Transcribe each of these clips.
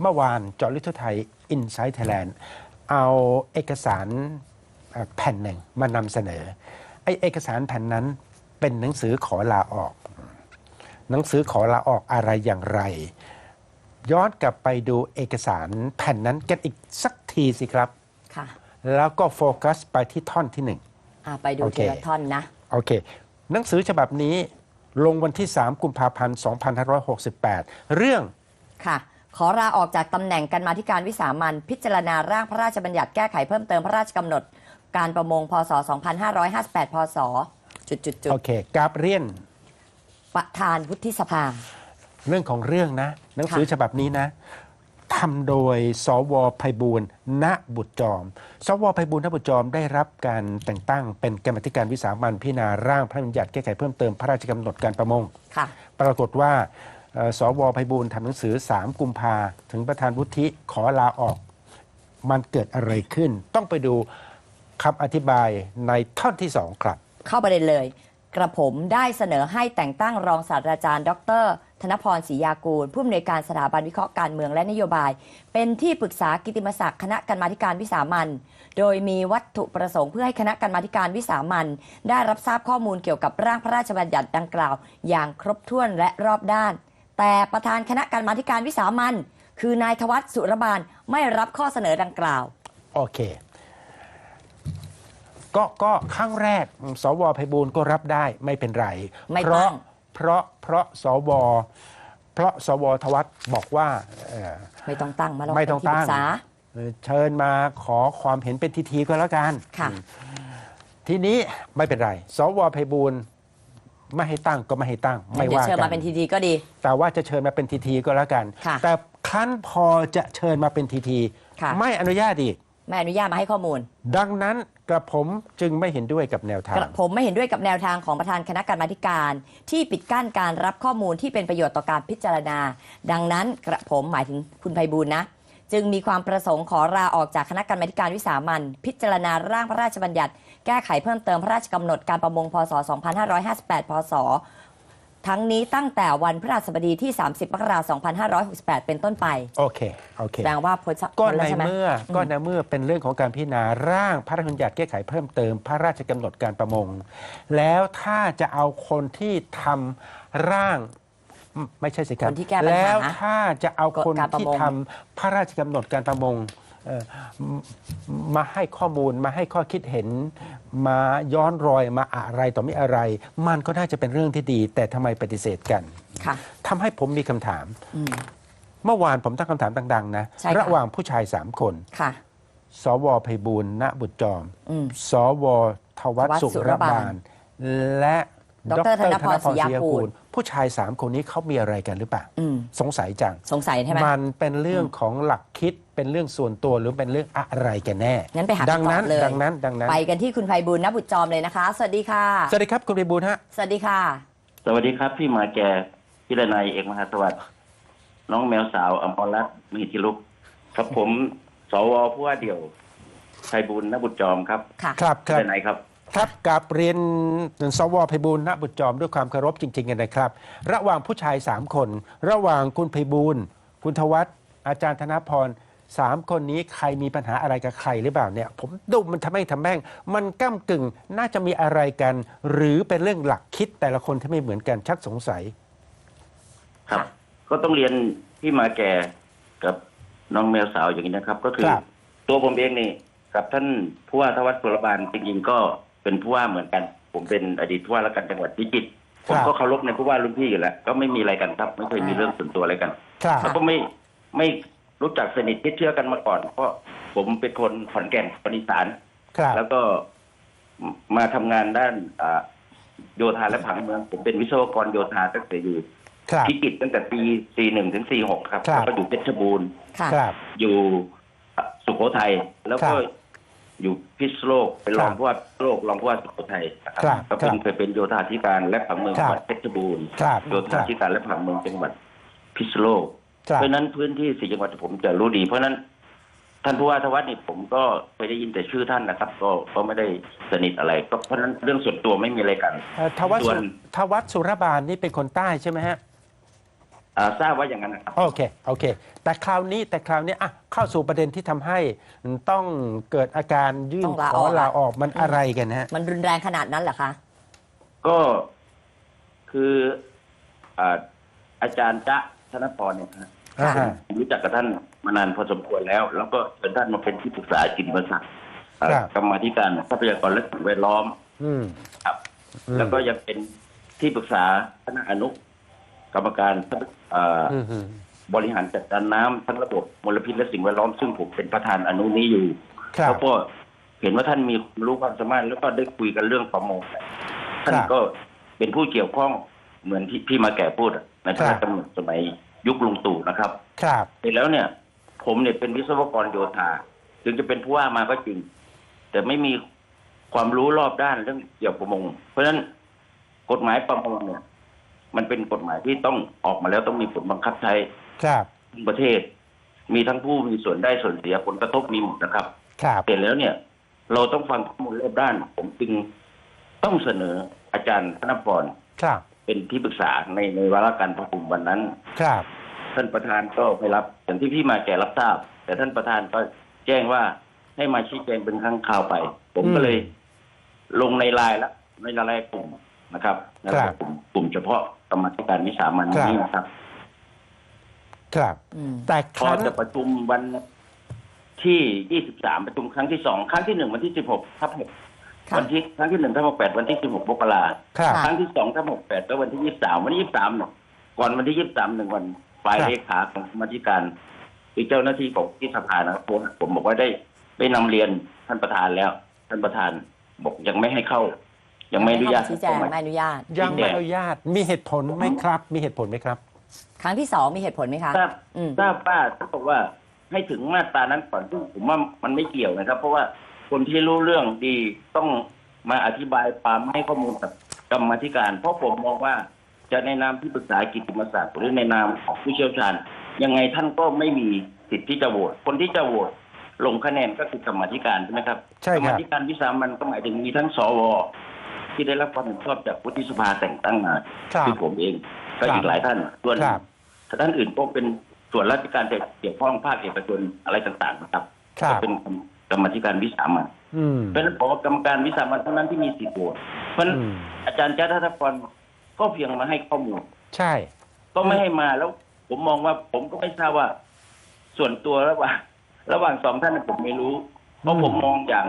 เมื่อวานเจอลิทุไทยอินไซต์ไทยแลนด์เอาเอกสารเอ่อแผ่นหนึ่งมานำเสนอไอเอกสารแผ่นนั้นเป็นหนังสือขอลาออก หนังสือขอลาออกอะไรอย่างไร ย้อนกลับไปดูเอกสารแผ่นนั้นกันอีกสักทีสิครับค่ะแล้วก็โฟกัสไปที่ท่อนที่หนึ่งอ่าไปดูโอเคทีละท่อนนะโอเค หนังสือฉบับนี้ลงวันที่ 3 กุมภาพันธ์ 2568 เรื่องค่ะ ขอลาออกจากตำแหน่งกันมาธิการวิสามันพิจารณาร่างพระราชบัญญัติแก้ไขเพิ่มเติมพระราชกำหนด การประมงพศ 2558 พศจุดจุดจุดโอเคกราบเรียน ประธานวุฒิสภา เรื่องของเรื่องนะ หนังสือค่ะฉบับนี้นะทำโดยสวไพบูลย์ณบุตรจอม สวไพบูลย์ณบุตรจอมได้รับการแต่งตั้งเป็นกรรมาธิการวิสามันพิจารณาร่างพระราชบัญญัติแก้ไขเพิ่มเติมพระราชกำหนดการประมงค่ะปรากฏว่าเอ่อ สวไพบูลย์ทำหนังสือ 3 กุมภาถึงประธานวุฒิขอลาออก มันเกิดอะไรขึ้น ต้องไปดูคำอธิบายในท่อนที่สองครับ เข้าประเด็นเลย กระผมได้เสนอให้แต่งตั้งรองศาสตราจารย์ ดร ธนพรศรียากูล ผู้อำนวยการสถาบันวิเคราะห์การเมืองและนโยบาย เป็นที่ปรึกษากิติมศักดิ์คณะกรรมาธิการวิสามันโดยมีวัตถุประสงค์เพื่อให้คณะกรรมาธิการวิสามันได้รับทราบข้อมูลเกี่ยวกับร่างพระราชบัญญัติดังกล่าว อย่างครบถ้วนและรอบด้าน แต่ประธานคณะกรรมาธิการวิสามันคือนายทวัฒน์สุรบาลไม่รับข้อเสนอดังกล่าว โอเค ก็ก็ครั้งแรกสวไพบูลย์ก็รับได้ไม่เป็นไร ไม่เพราะตั้งเพราะเพราะสวเพราะสวทวัฒน์บอกว่าเอ่อ ไม่ต้องตั้งมาลองไม่เป็นต้องที่ปตั้รึงกษา เอ่อเชิญมาขอความเห็นเป็นทีทีๆก็แล้วกันค่ะ ทีนี้ไม่เป็นไร สวไพบูลย์ ไม่ให้ตั้งก็ไม่ให้ตั้ง ไม่เดี๋ยวว่าเชิญกัมาเป็นทีดีก็ดี แต่ว่าจะเชิญมาเป็นทีทีๆก็แล้วกัน ค่ะแต่ครั้นพอจะเชิญมาเป็นทีทีๆค่ะ ไม่อนุญาตอีก ไม่อนุญาตมาให้ข้อมูล ดังนั้นกระผมจึงไม่เห็นด้วยกับแนวทากงระผมไม่เห็นด้วยกับแนวทางของประธานคณะกรรมาธิการ ที่ปิดกั้นการรับข้อมูลที่เป็นประโยชน์ต่อการพิจารณา ดังนั้นกระผมหมายถึงคุณไพบูลย์นะ จึงมีความประสงค์ขอลาออกจากคณะกรรมาธิการวิสามันพิจารณาร่างพระราชบัญญัติ แก้ไขเพิ่มเติมพระราชกำหนดการประมงพศ 2558 พศ ทั้งนี้ตั้งแต่วันพฤหัสบดีที่ 30 มกราคม 2568 เป็นต้นไป โอเค โอเค แสดงว่าพ้นก็พ้นในแล้วใช่ไหม เมื่อก็ในเมื่อเป็นเรื่องของการพิจารณาร่างพระราชบัญญัติแก้ไขเพิ่มเติมพระราชกำหนดการประมง แล้วถ้าจะเอาคนที่ทำร่างอืมไม่ใช่สิครับคนที่แก้ปัญหาแล้วถ้าจะเอาคนการประที่มง ทำพระราชกำหนดการประมงเอ่อ มมาให้ข้อมูลมาให้ข้อคิดเห็น มาย้อนรอยมาอะไรต่อไม่อะไร มันก็น่าจะเป็นเรื่องที่ดี แต่ทำไมปฏิเสธกันค่ะทำให้ผมมีคำถาม อืม เมื่อวานผมตั้งคำถามดังๆนะใช่ค่ะ ระหว่างผู้ชายสามคน ค่ะ สวไพบูลย์ณบุตรจอม อืมสวทวัฒน์ทวัฒน์สุสุรรบาบาลลและดรธนพรศรียากูล ผู้ชายสามคนนี้เขามีอะไรกันหรือเปล่าอืมสงสัยจังสงสัยใช่ไหมมันเป็นเรื่องของหลักคิดเป็นเรื่องส่วนตัวหรือเป็นเรื่องอะไรกันแน่งั้นไปหาดังนั้นคำตอบเลยดังนั้นดังนั้น ไปกันที่คุณไพบูลย์นบุตรจอมเลยนะคะ สวัสดีค่ะ สวัสดีครับคุณไพบูลย์ฮะสวัสดีค่ะ สวัสดีครับพี่มาแกพิรนัยเอกมหาสวัสดิ์น้องแมวสาวอมรรัตน์มหิทธิลุกครับผมสวผู้ว่าเดี่ยวไทยบุญนบุตรจอมครับ ค่ะ ครับคพิรับรนัยครับ ครับกับเรียนสวไพบูลย์ณบุตรจอมด้วยความเคารพจริงๆกันนะครับ ระหว่างผู้ชายสามคน ระหว่างคุณไพบูลย์คุณทวัฒน์อาจารย์ธนพรสามคนนี้ใครมีปัญหาอะไรกับใครหรือเปล่าเนี่ย ผมดูมันทำให้ทำแม่ง มันก้ากึ่งน่าจะมีอะไรกัน หรือเป็นเรื่องหลักคิดแต่ละคนที่ไม่เหมือนกันชักสงสัย ครับ ก็ต้องเรียนพี่มาแกกับน้องแมวสาวอย่างนี้นะครับ ก็คือ ครับ ตัวผมเองนี่กับท่านผู้ว่าทวัฒน์สุรบาลจริงๆก็ เป็นผู้ว่าเหมือนกัน ผมเป็นอดีตผู้ว่าราชการจังหวัดพิจิตรผมก็เคารพในผู้ว่ารุ่นพี่อยู่แล้ว ก็ไม่มีอะไรกันครับ ไม่เคยมีเรื่องส่วนตัวอะไรกันครับแล้วก็ไม่ไม่รู้จักสนิทคิดเชื่อกันมาก่อน เพราะผมเป็นคนขอนแก่นปณิสานครับแล้วก็มาทำงานด้านอ่าโยธาและผังเมือง ผมเป็นวิศวกรโยธาตั้งแต่อยู่ครับพิจิตรตั้งแต่ปี 41 ถึง 46ครับครับแล้วก็อยู่เพชรบูรณ์ค่ะครับอยู่สุโขทัยแล้วก็ครับ อยู่พิษณุโลกเป็นรองครับผู้ว่าโลกรองผู้ว่าสุโขทัยนะคครัรับบก็เป็นครับเคยเป็นโยธาธิการและผังเมืองครัจับงหวัดเพชรบูรณ์ครับโยธาธิการและผังเมืองจังหวัดพิษณุโลกครับเพราะฉะนั้นพื้นที่สี่จังหวัดผมจะรู้ดี เพราะฉะนั้นท่านผู้ว่าทวัฒน์นี่ผมก็เคยได้ยินแต่ชื่อท่านนะครับ ก็ก็ไม่ได้สนิทอะไร ก็เพราะฉะนั้นเรื่องส่วนตัวไม่มีอะไรกันเอ่อทวัฒน์ส่สุวนทวัฒน์สุรบาลนี่เป็นคนใต้ใช่ไหมฮะอ่า ทราบว่าอย่างนั้นนะครับ โอเค โอเค แต่คราวนี้แต่คราวนี้อะเข้าสู่ประเด็นที่ทำให้ต้องเกิดอาการยื่นต้องลาขอออกลาออกมันอะไรกันฮะ มันรุนแรงขนาดนั้นเหรอคะ ก็คืออ่าอาจารย์จ๊ะธนพรเนี่ยนะอ่าฮะผมรู้จักกับท่านมานานพอสมควรแล้ว แล้วก็เชิญท่านมาเป็นที่ปรึกษาจิตวิทยาอ่ากรรมาธิการทรัพยากรและสิ่งแวดล้อมอืมครับอืมแล้วก็ยังเป็นที่ปรึกษาคณะอนุ กรรมการอ่าอืมอืมบริหารจัดการน้ำทั้งระบบมลพิษและสิ่งแวดล้อมซึ่งผมเป็นประธานอนุนี้อยู่ครับแล้วก็เห็นว่าท่านมีความรู้ความสามารถแล้วก็ได้คุยกันเรื่องประมงท่านครับก็เป็นผู้เกี่ยวข้องเหมือนที่พี่มาแก่พูดอะในพระราชกำหนดสมัยยุคลุงตู่นะครับ ครับเสร็จแล้วเนี่ย ผมเนี่ยเป็นวิศวกรโยธาถึงจะเป็นผู้ว่ามาก็จริง แต่ไม่มีความรู้รอบด้านเรื่องเกี่ยวกับประมง เพราะฉะนั้นกฎหมายประมงเนี่ย มันเป็นกฎหมายที่ต้องออกมาแล้วต้องมีผลบังคับใช้ครับทั้งประเทศ มีทั้งผู้มีส่วนได้ส่วนเสียผลกระทบมีหมดนะครับครับเสร็จแล้วเนี่ย เราต้องฟังข้อมูลรอบด้าน ผมจึงต้องเสนออาจารย์ธนพรครับเป็นที่ปรึกษาในในวาระการประชุมวันนั้น ครับ ท่านประธานก็ไม่รับอย่างที่พี่มาแก่รับทราบ แต่ท่านประธานก็แจ้งว่าให้มาชี้แจงเป็นครั้งคราวไป ผมก็เลย ลงในไลน์ละในไลน์กลุ่มนะครับในไลน์กลุ่มกลุ่มเฉพาะ กรรมาธิการวิสามันนี้นะครับ ครับอืมแต่คพอรั้งจะประชุมวันที่ 23 ประชุมครั้งที่สองครั้งที่หนึ่งวันที่ 16ทับหกค่ะวันที่ครั้งที่หนึ่งทับหกแปดวันที่ 16มกราครับค่ะครั้งที่สองทับหกแปดก็วันที่ 23 วันที่ 23เนี่ยก่อนวันที่ 23หนึ่งวันฝ่ายครับ เลขาของกรรมาธิการคือเจ้าหน้าที่ของที่สภานะครับผมผมบอกว่าได้ได้นำเรียนท่านประธานแล้ว ท่านประธานบอกยังไม่ให้เข้า ยังไม่อนุญาตให้เข้มชี้แจงไม่อนุญาต ยังไม่อนุญาตมีเหตุผลไหมครับ มีเหตุผลไหมครับ ครั้งที่สองมีเหตุผลไหมคะ ทราบอืม ทราบว่าท่านบอกว่าให้ถึงมาตรานั้นก่อนซึ่งผมว่ามันไม่เกี่ยวนะครับ เพราะว่าคนที่รู้เรื่องดีต้องมาอธิบายความให้ข้อมูลกับกรรมาธิการ เพราะผมมองว่าจะในนามที่ปรึกษากิตติมศักดิ์หรือในนามของผู้เชี่ยวชาญ ยังไงท่านก็ไม่มีสิทธิ์ที่จะโหวตคนที่จะโหวตลงคะแนนก็คือกรรมาธิการใช่ไหมครับใช่กรครรับมาธิการวิสามันก็หมายถึงมีทั้งสว ที่ได้รับความเห็นชอบจากวุฒิสภาแต่งตั้งมาครับคือผมเองก็ครับอีกหลายท่านส่วนครับท่านอื่นก็เป็นส่วนราชการแต่เกี่ยวข้องภาคเอกชนอะไรต่างๆนะครับครับ ก็เป็นกรรมาธิการวิสามัน อืม เพราะฉะนั้นผมว่ากรรมการวิสามันเท่านั้นที่มีสิทธิ์โหวตเพราะฉะนั้นอืม อาจารย์จ้าทัศพรก็เพียงมาให้ข้อมูล ใช่ ก็ไม่ให้มาแล้ว ผมมองว่าผมก็ไม่ทราบว่า ส่วนตัวระหว่างระหว่างสองท่านผมไม่รู้ เพราะผมมองอย่าง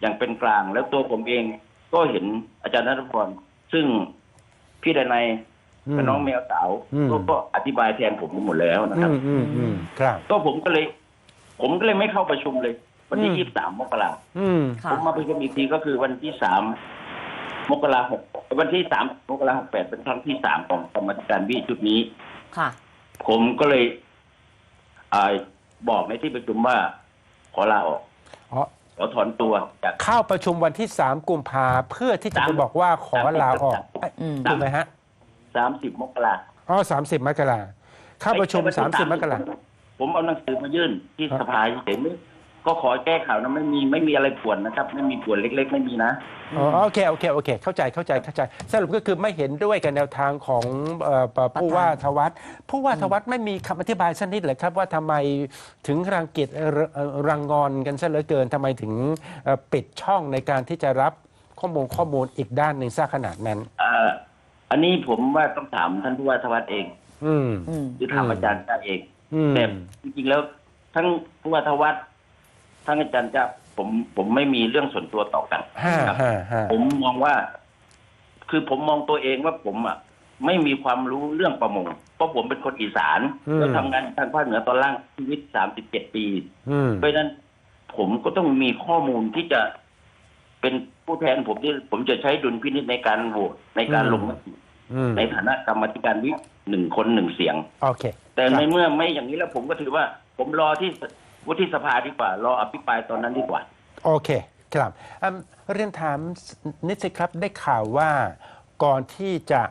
อย่างเป็นกลาง แล้วตัวผมเอง ก็เห็นอาจารย์นัทพรซึ่งพี่ดนัยอืมกับน้องแมวสาวอืมก็ก็อธิบายแทนผมไปหมดแล้วนะคอืรับมอืมอืมครับ ก็ผมก็เลย ผมก็เลยไม่เข้าประชุมเลย วันที่อืมยี่สิบสามมกราอืมค่ะผมมาประชุมอีกทีก็คือวันที่สามมกราหกวันที่สามมกราหกแปดเป็นครั้งที่สามของกรรมาธิการวิชุดนี้ ค่ะ ผมก็เลยอาบอกในที่ประชุมว่าขอลาออก อ๋อ ขอถอนตัวจาก เข้าประชุมวันที่3กุมภาเพื่อที่จะไปสามบอกว่าขอลาออกสามอืม ถูกไหมฮะสามสิบมกราอ๋อสามสิบมกราเข้าประชุมไอ้สามสิบมกราผมเอาหนังสือมายื่นที่ครับสภาเฉยๆ ก็ขอแก้ข่าวนะไม่มีไม่มีอะไรป่วนนะครับ ไม่มีป่วนเล็ก ๆ ไม่มีนะ อ๋อโอเคโอเคโอเค เข้าใจเข้าใจเข้าใจสรุปก็คือไม่เห็นด้วยกับแนวทางของเอ่อปผู้ว่าทวัฒน์ผู้ว่าทวัฒน์ไม่มีคำอธิบายสักนิดเลยครับว่าทำไมถึงรังเกียจเอ่อเอ่อรังงอนกันซะเหลือเกินทำไมถึงเอ่อปิดช่องในการที่จะรับข้อมูลข้อมูลอีกด้านหนึ่งซะขนาดนั้น เอ่ออันนี้ผมว่าต้องถามท่านผู้ว่าทวัฒน์เอง อืม อืม หรือถามอืมอาจารย์จ้าเองอืม แต่จริงๆแล้วทั้งผู้ว่าทวัฒน์ ทั้งอาจารย์จ้าผมผมไม่มีเรื่องส่วนตัวต่อกันห้าครับห้าห้าผมมองว่า คือผมมองตัวเองว่าผมอะไม่มีความรู้เรื่องประมง เพราะผมเป็นคนอีสานแล้วทำงานทางภาคเหนือตอนล่างชีวิตสามสิบเจ็ดปีอืมเพราะฉะนั้นผมก็ต้องมีข้อมูลที่จะเป็นผู้แทนผมที่ผมจะใช้ดุลพินิจในการโหวตในการลงมติอืมในฐานะกรรมาธิการวิปหนึ่งคนหนึ่งเสียง โอเค แต่ครับในเมื่อไม่อย่างนี้แล้วผมก็ถือว่า ผมรอที่ วุฒิสภาดีกว่ารออภิปรายตอนนั้นดีกว่า โอเคครับอืมเรียนถามนิดสิครับได้ข่าวว่าก่อนที่จะ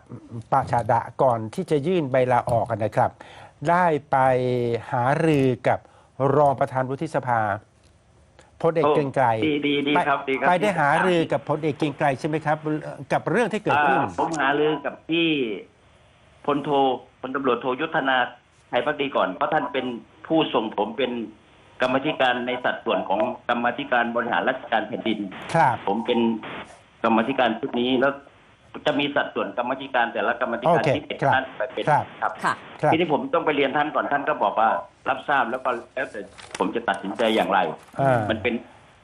ปาชาดะก่อนที่จะยื่นใบลาออกกันนะครับ ได้ไปหารือกับรองประธานวุฒิสภาพลเอกโอ้เกรียงไกรดีดีดีไปครับดีครับ ไปได้หารือกับพลเอกเกรียงไกรใช่ไหมครับ กับเรื่องที่เกิดขึ้น อ่าผมหารือกับที่พลโทพลตำรวจโทยุทธนาไทยพักดีก่อน เพราะท่านเป็นผู้ส่งผมเป็น กรรมาธิการในสัดส่วนของกรรมาธิการบริหารราชการแผ่นดิน ครับ ผมเป็นกรรมาธิการชุดนี้แล้วจะมีสัดส่วนกรรมาธิการแต่ละกรรมาธิการโอเคที่เป็นครับท่านไปเป็นครับ ครับ ค่ะ ครับ ทีนี้ผมต้องไปเรียนท่านก่อนท่านก็บอกว่า รับทราบแล้วก็แล้วแต่ผมจะตัดสินใจอย่างไร อ่ามันเป็น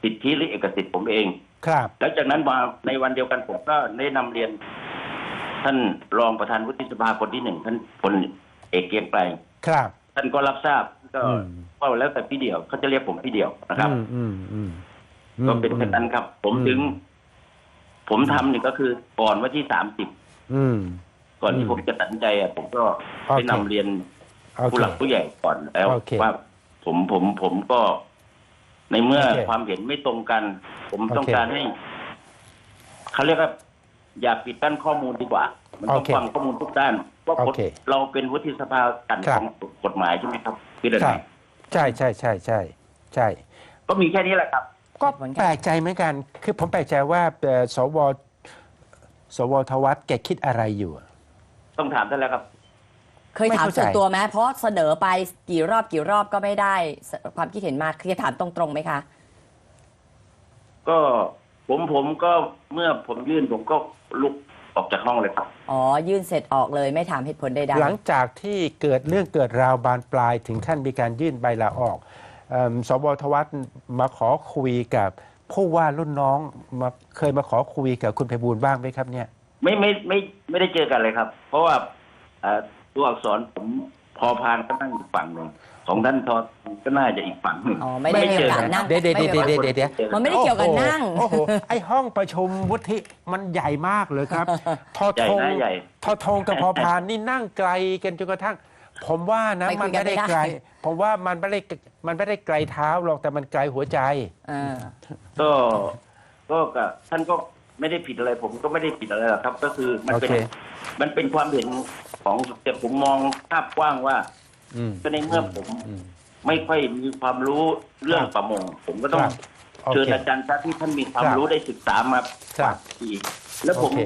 สิทธิหรือเอกสิทธิ์ผมเอง ครับ แล้วจากนั้นมาในวันเดียวกันผมก็ได้นำเรียน ท่านรองประธานวุฒิสภาคนที่หนึ่งท่านพลเอกเกรียงไกรครับ ท่านก็รับทราบ ก็อืมก็แล้วแต่พี่เดียวเขาจะเรียกผมพี่เดียวนะครับอืมอืมอืมก็เป็นเช่นนั้นครับ ผมอืมถึง ผมทำนี่ก็คือก่อนวันที่สามสิบอืมก่อนอืที่มผมจะตัดสินใจอะผมก็โอเคได้นำเรียนโอเคผู้หลักผู้ใหญ่ก่อนแล้วโอเคว่าผมผมผมก็ในเมื่อโอเคความเห็นไม่ตรงกัน ผมโอเคต้องการให้เขาเรียกว่าอย่าปิดกั้นข้อมูลดีกว่า มันต้องโอเคฟังข้อมูลทุกด้านว่าโอเคเราเป็นวุฒิสภากันครัขบองกฎหมายใช่ไหมครับ พี่เดนครับ ใช่ใช่ใช่ใช่ใช่ ก็มีแค่นี้แหละครับ ก็เหมือนกันแปลกใจเหมือนกัน คือผมแปลกใจว่าเอ่อสวสวทวัฒน์แกคิดอะไรอยู่อะ ต้องถามท่านแล้วครับ เคยไม่ถามเข้าใจ ส่วนตัวไหมเพราะเสนอไปกี่รอบกี่รอบก็ไม่ได้ความคิดเห็นมาเคยถามตรงๆไหมคะ ก็ผมผมก็เมื่อผมยื่นผมก็ลุก ออกจากห้องเลยครับอ๋อ ยื่นเสร็จออกเลยไม่ถามเหตุผลใดหลังจากที่เกิดเรื่องเกิดราวบานปลายถึงขั้นมีการยื่นใบลาออกเอิ่มสวทวัฒน์มาขอคุยกับผู้ว่ารุ่นน้องมาเคยมาขอคุยกับคุณไพบูลย์บ้างไหมครับเนี่ย ไม่ไม่ไม่ไม่ได้เจอกันเลยครับ เพราะว่าเอ่อตัวอักษรผมพอพานก็นั่งอีกฝั่งหนึ่ง ของท่านทอก็น่าจะอีกฝั่งหนึ่งๆอ๋อไม่ได้มีโอกาสนั่ง เดี๋ยวเดี๋ยวไม่เดี๋ยวได้เดี๋ยวเดี๋ยวเดี๋ยว มันไม่ได้เกี่ยวกับนั่ง โอ้โหโอ้โหไอห้องประชุมวุฒิมันใหญ่มากเลยครับทอใหญ่ทงนะใหญ่ ทอทงกับพอพานนี่นั่งไกลกันจนกระทั่ง ผมว่านะไปคุมันยกันไม่ได้ไม่ได้ ไกล ผมว่ามันไม่ได้มันไม่ได้ไกลเท้าหรอกแต่มันไกลหัวใจอ่าก็ก็กับท่านก็ไม่ได้ผิดอะไร ผมก็ไม่ได้ผิดอะไรหรอกครับ ก็คือมันเป็นโอเค มันเป็นความเห็นของแต่ผมมองภาพกว้างว่าอืม ก็ในเมื่อผมอืมไม่ค่อยมีความรู้เรื่องครับประมง ผมก็ต้องครับโอเคเชิญอาจารย์ชาติที่ท่านมีความครับรู้ได้ศึกษามาครับปีแล้วผมโอเค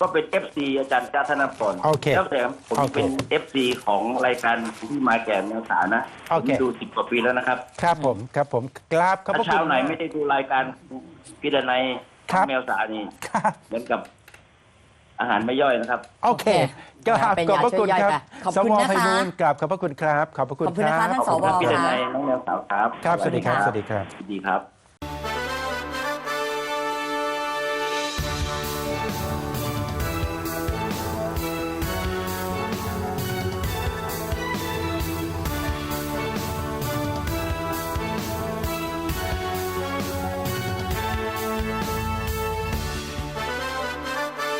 ก็เป็นเอฟซีอาจารย์จ้าธนพรโอเคแล้วแต่ผมโอเคเป็นเอฟซีของรายการที่มาแก่แมวสานะผโอมเคดูสิบกว่าปีแล้วนะครับ ครับผมครับผมกราบขอบพถ้าระคุเช้าณไหนไม่ได้ดูรายการพี่ดนัยครับแมวสานี่ครับเหมือนกับ อาหารไม่ย่อยนะครับ โอเคกราบเป็นขอบยาพระช่คุวยณย่อยครับไปขอบสคุณวนะไพคะ บูลย์กราบขอบพระคุณครับ ขอบพระคุณขอบคุณคนะคะรับท่าน ขอบคุณครับสวพี่ดค่ะนัยน้องแมวสาวครับครับ สวัสดีครับ สวัสดีครับสวัสดีครับ